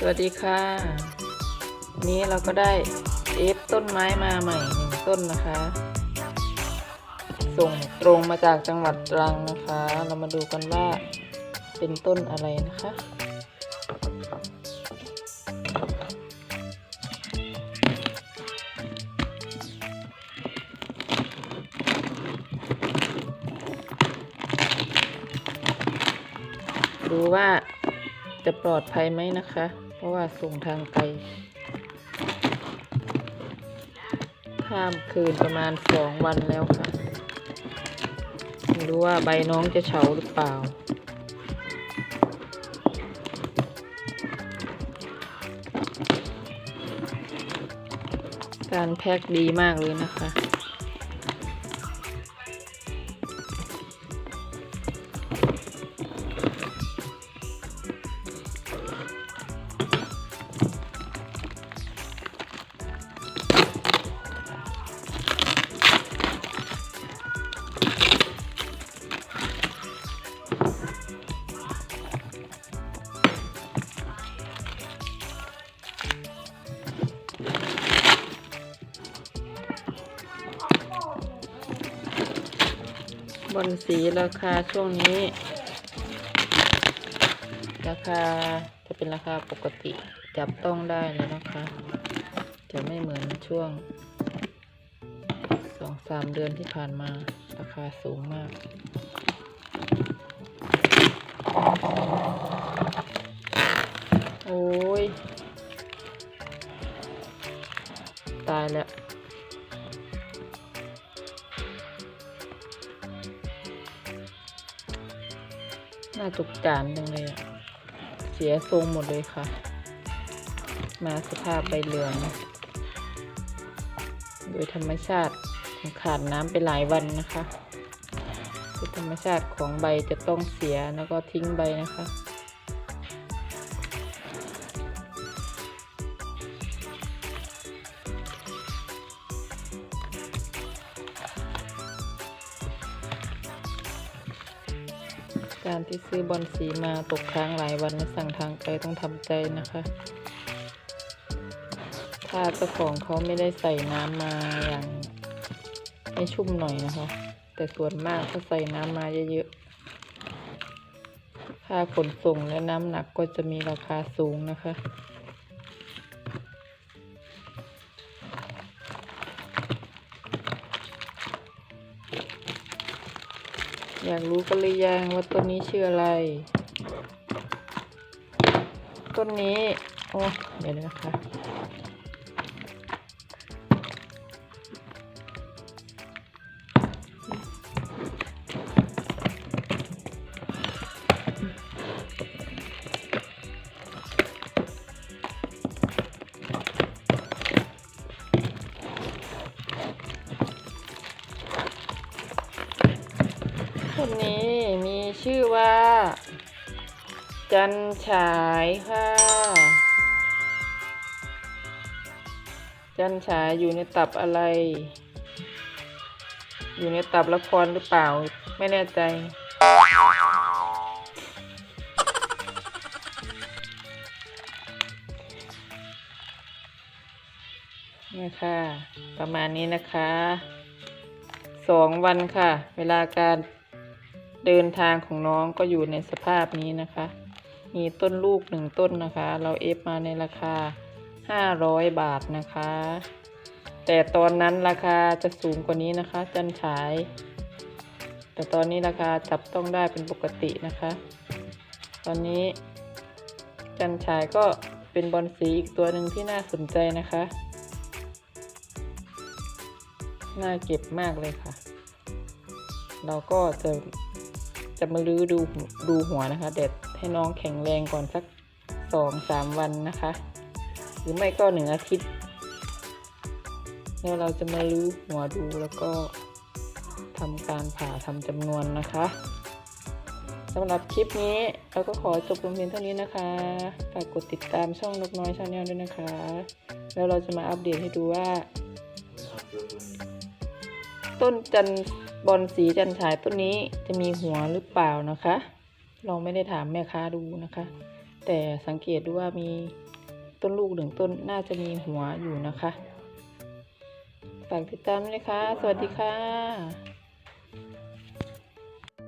สวัสดีค่ะนนี้เราก็ได้เอฟต้นไม้มาใหม่หนึ่งต้นนะคะ ส่งตรงมาจากจังหวัดตรังนะคะ เรามาดูกันว่าเป็นต้นอะไรนะคะดูว่าจะปลอดภัยไหมนะคะ เพราะว่าส่งทางไกลข้ามคืนประมาณสองวันแล้วค่ะ ไม่รู้ว่าใบน้องจะเฉาหรือเปล่า การแพ็คดีมากเลยนะคะ บนสีราคาช่วงนี้ ราคาจะเป็นราคาปกติจับต้องได้เลยนะคะ จะไม่เหมือนช่วงสองสามเดือนที่ผ่านมาราคาสูงมากโอ้ย ตายแล้ว น่าจุกจานจังเลยอะเสียทรงหมดเลยค่ะ มาสภาพใบเหลือง โดยธรรมชาติของขาดน้ำไปหลายวันนะคะโดยธรรมชาติของใบจะต้องเสียแล้วก็ทิ้งใบนะคะ การที่ซื้อบอลสีมาตกค้างหลายวันและสั่งทางไปต้องทำใจนะคะ ถ้าเจ้าของเขาไม่ได้ใส่น้ำมาอย่างให้ชุ่มหน่อยนะคะ แต่ส่วนมากก็ใส่น้ำมาเยอะๆค่าขนส่งและน้ำหนักก็จะมีราคาสูงนะคะ อยากรู้กันหรือยังว่าต้นนี้ชื่ออะไร ต้นนี้ โอ้ เดี๋ยวนะคะ ต้นนี้มีชื่อว่า จันฉายค่ะ จันฉายอยู่ในตับอะไร อยู่ในตับละครหรือเปล่า ไม่แน่ใจนี่ยค่ะประมาณนี้นะคะสองวันค่ะ เวลาการ เดินทางของน้องก็อยู่ในสภาพนี้นะคะ มีต้นลูกหนึ่งต้นนะคะ เราเอฟมาในราคาห้าร้อยบาทนะคะ แต่ตอนนั้นราคาจะสูงกว่านี้นะคะ จันฉาย แต่ตอนนี้ราคาจับต้องได้เป็นปกตินะคะ ตอนนี้ จันฉายก็เป็นบอลสีอีกตัวหนึ่งที่น่าสนใจนะคะ น่าเก็บมากเลยค่ะ เราก็จะ จะมาลื้อดูดูหัวนะคะเด็ดให้น้องแข็งแรงก่อนสักสองสามวันนะคะ หรือไม่ก็หนึ่งอาทิตย์แล้วเราจะมาลื้อหัวดูแล้วก็ทำการผ่าทำจำนวนนะคะสำหรับคลิปนี้เราก็ขอจบลงเพียงเท่านี้นะคะ ฝากกดติดตามช่องนกน้อยชาแนลด้วยนะคะ แล้วเราจะมาอัปเดตให้ดูว่า ต้นจัน บอลสีจันฉายต้นนี้จะมีหัวหรือเปล่านะคะ เราไม่ได้ถามแม่ค้าดูนะคะ แต่สังเกตดูว่ามีต้นลูกหนึ่งต้นน่าจะมีหัวอยู่นะคะ ฝากติดตามด้วยค่ะ สวัสดีค่ะ